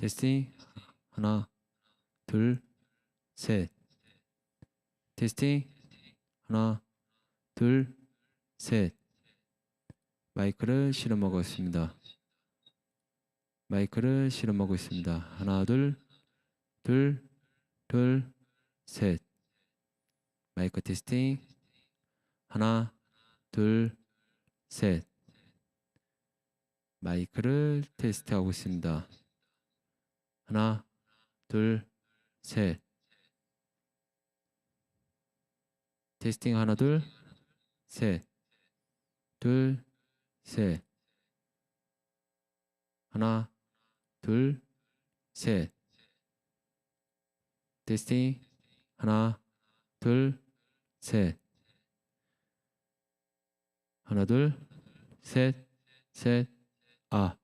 테스팅. 하나 둘 셋. 테스팅. 하나 둘 셋. 마이크를 실험하고 있습니다. 마이크를 실험하고 있습니다. 하나 둘 둘 둘 셋. 마이크 테스팅. 하나 둘 셋. 마이크를 테스트하고 있습니다. 하나 둘 셋. 테스팅 하나 둘 셋. 둘 셋. 하나 둘 셋. 테스팅 하나 둘 셋. 하나 둘 셋 셋. 아